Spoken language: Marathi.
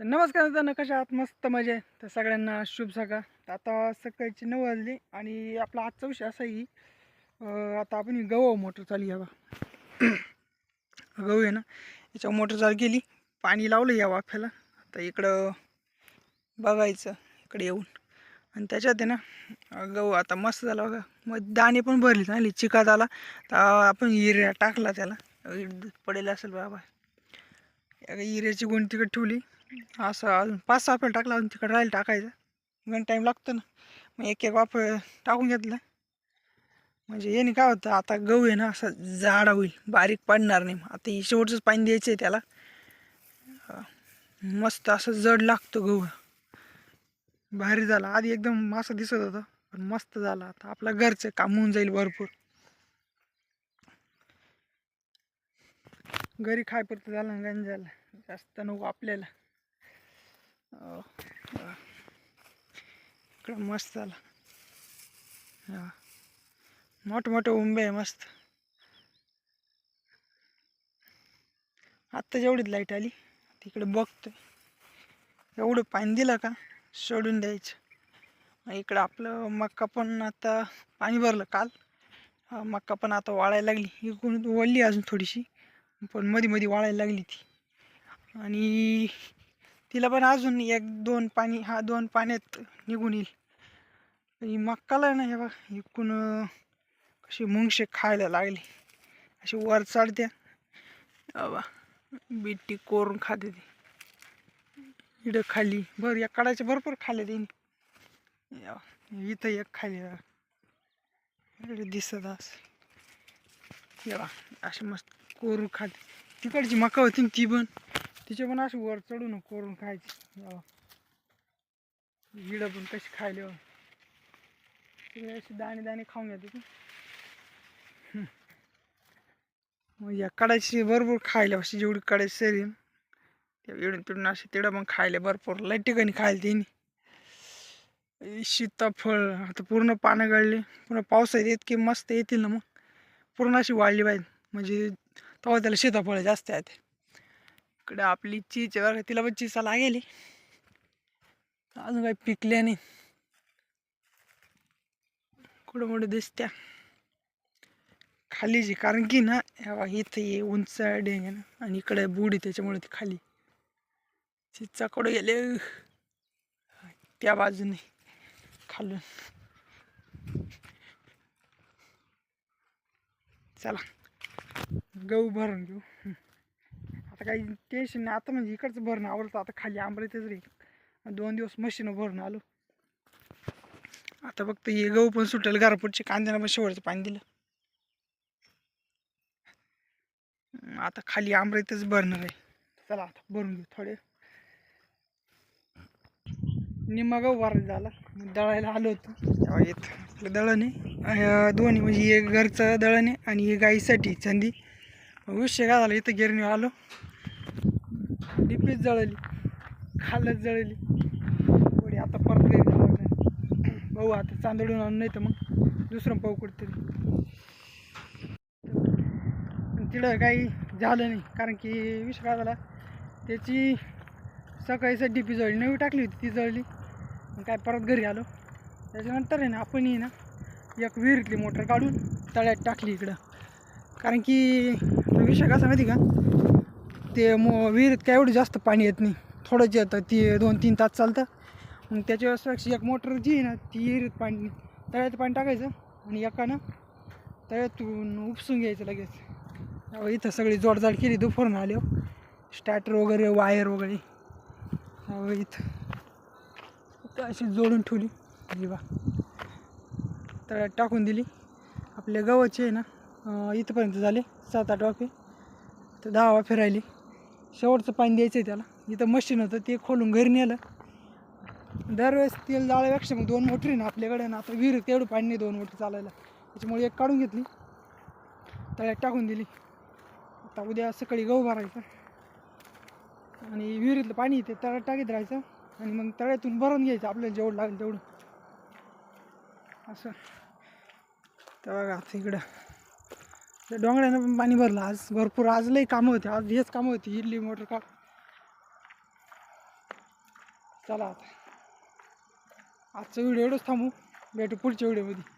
तर नमस्कार मित्रांनो कशा आहात? मस्त मजा. आहे तर सगळ्यांना शुभ सकाळ. तर आता सकाळची नऊ वाजली आणि आपला आजचा विषय असा आता आपण गहू मोटर चालू यावा गहू आहे ना याच्यावर मोटर चालू केली. पाणी लावलं या वाफ्याला. आता इकडं बघायचं इकडे येऊन. आणि त्याच्यात आहे ना गहू आता मस्त झाला बघा. मग दाणे पण भरले चांगली चिकात आला. तर आपण हिऱ्या टाकला त्याला. दूध पडेल असेल बाबा. युरियाची गुण तिकडे ठेवली. असं अजून पाच सहा फेल टाकला अजून तिकडे राहील टाकायचं. गण टाईम लागतो ना. मग एक एक वाफ टाकून घेतलं. म्हणजे याने काय होतं आता गहू आहे ना असं जाडा होईल बारीक पडणार नाही. आता ही शेवटचंच पाणी द्यायचं आहे त्याला मस्त असं जड लागतो गहू. भारी झाला. आधी एकदम असं दिसत होतं पण मस्त झाला. आता आपला घरचं काम होऊन जाईल भरपूर. घरी खायपुरतं झालं ना गंज झालं जास्त नको आपल्याला. इकडं मस्त आला. हां मोठे उंबे आहे मस्त. आत्ता जेवढीच लाइट आली तिकडे बघतोय. एवढं पाणी दिलं का सोडून द्यायचं. इकडं आपलं मक्का पण आता पाणी भरलं काल. मक्का पण आता वाळायला लागली. इकडून वळली अजून थोडीशी पण मध्ये मध्ये वाळायला लागली ती. आणि तिला पण अजून एक दोन पाणी हा दोन पाण्यात निघून येईल. आणि मक्काला ना हे बघा इकून कशी मुंगशे खायला लागली. अशी वर चढत्या बाबा बिट्टी कोरून खाते ती. इकडं खाली बरं या काढायचे भरपूर खाल्ले तिने. या, इथं एक खाली दिसत असं. या अशी मस्त कोरून खाते. तिकडची मका होती ती पण. तिचे पण अशी वर चढून कोरून खायची. या. इडं पण कशी खायले बघ. तिकडे अशी दाणे दाणे खाऊन घेते ती मग या कडाची भरपूर खायला अशी जेवढी कडाची सरी इडून तिडून अशी तिडं पण खायले भरपूर. लय ठिकाणी खायला तिने. सीताफळ आता पूर्ण पानं गळली. पूर्ण पावसाळ्यात इतकी मस्त येतील ना मग. पूर्ण अशी वाढली पाहिजे म्हणजे तेव्हा त्याला सीताफळ जास्त आहेत इकडे आपली चीच आहे बरं तिला पण चिचा लागेली. अजून काही पिकल्या नाही. कुठं मोठं दिसत्या. खालीची कारण की ना ह्या इथं ये उंच डेंग आहे ना आणि इकडे बुडी त्याच्यामुळे ती खाली. चिचा कुठं गेले. त्या बाजूने खालून. चला. गहू भरून घेऊ. आता काही टेन्शन नाही. आता म्हणजे इकडचं भरणं आवडतं. आता खाली आंबळीतच रे. दोन दिवस मशीनं भरून आलो. आता फक्त हे गहू पण सुटेल. घरापुढचे कांद्याला पण शेवटचं पाणी दिलं. आता खाली आंबळीतच भरणार आहे चला आता भरून घेऊ थोडे. निम्मा गहू वार झाला. दळायला आलो होतो. तेव्हा येत आपलं दळण आहे. दोन्ही म्हणजे एक घरचं दळण आहे आणि एक गाईसाठी चंदी विषय काय झाला? इथं गिरणी आलो. डिपीच जळली. खालच जळली. थोडी आता परत काही जावं लागणार. भाऊ आता चांदडून आणून नाही तर मग दुसरं पाऊ कुठतरी पण तिथं काही झालं नाही. कारण की विषय झाला त्याची सकाळी डीपी जळली. नवी टाकली होती ती जळली. मग काय परत घरी आलो. त्याच्यानंतर आहे ना आपणही ना एक विहिरीतली मोटर काढून तळ्यात टाकली इकडं. कारण की विषय कसा माहिती का? ते मो विहिरीत काय एवढं जास्त पाणी येत नाही. थोडंच येतं ती दोन तीन तास चालतं. मग त्याच्या वेळेस एक मोटर जी आहे ना ती विहिरीत पाणी तळ्यात पाणी टाकायचं आणि एकानं तळ्यातून उपसून घ्यायचं लगेच. इथं सगळी जोडजाड केली दुपारून आले स्टार्टर वगैरे वायर वगैरे. इथं. अशी जोडून ठेवली. जीवा बा. तळ्यात टाकून दिली. आपल्या गव्हाचे आहे ना इथंपर्यंत झाले सात आठ वाफे. तर दहा वाफे राहिली. शेवटचं पाणी द्यायचं आहे त्याला. इथं मशीन होतं ते खोलून घरी नेलं. दरवेळेस तेल जाळ्यापेक्षा मग दोन मोटरी ना आपल्याकडे ना आता विहिरीत तेवढं पाणी नाही दोन मोटर चालायला. त्याच्यामुळे एक काढून घेतली. तळ्यात टाकून दिली. आता उद्या सकाळी गहू भरायचा. आणि विहिरीतलं पाणी ते तळ्यात टाकीत राहायचं. आणि मग तळ्यातून भरून घ्यायचं आपल्याला जेवढं लागेल तेवढं. असं. तर बघा आता इकडं त्या डोंगरानं पण पाणी भरलं. आज भरपूर आज लई कामं होती. आज हेच कामं होती. इडली मोटर का चला आता. आजचा व्हिडिओ एवढंच थांबू. भेटू पुढच्या व्हिडिओमध्ये.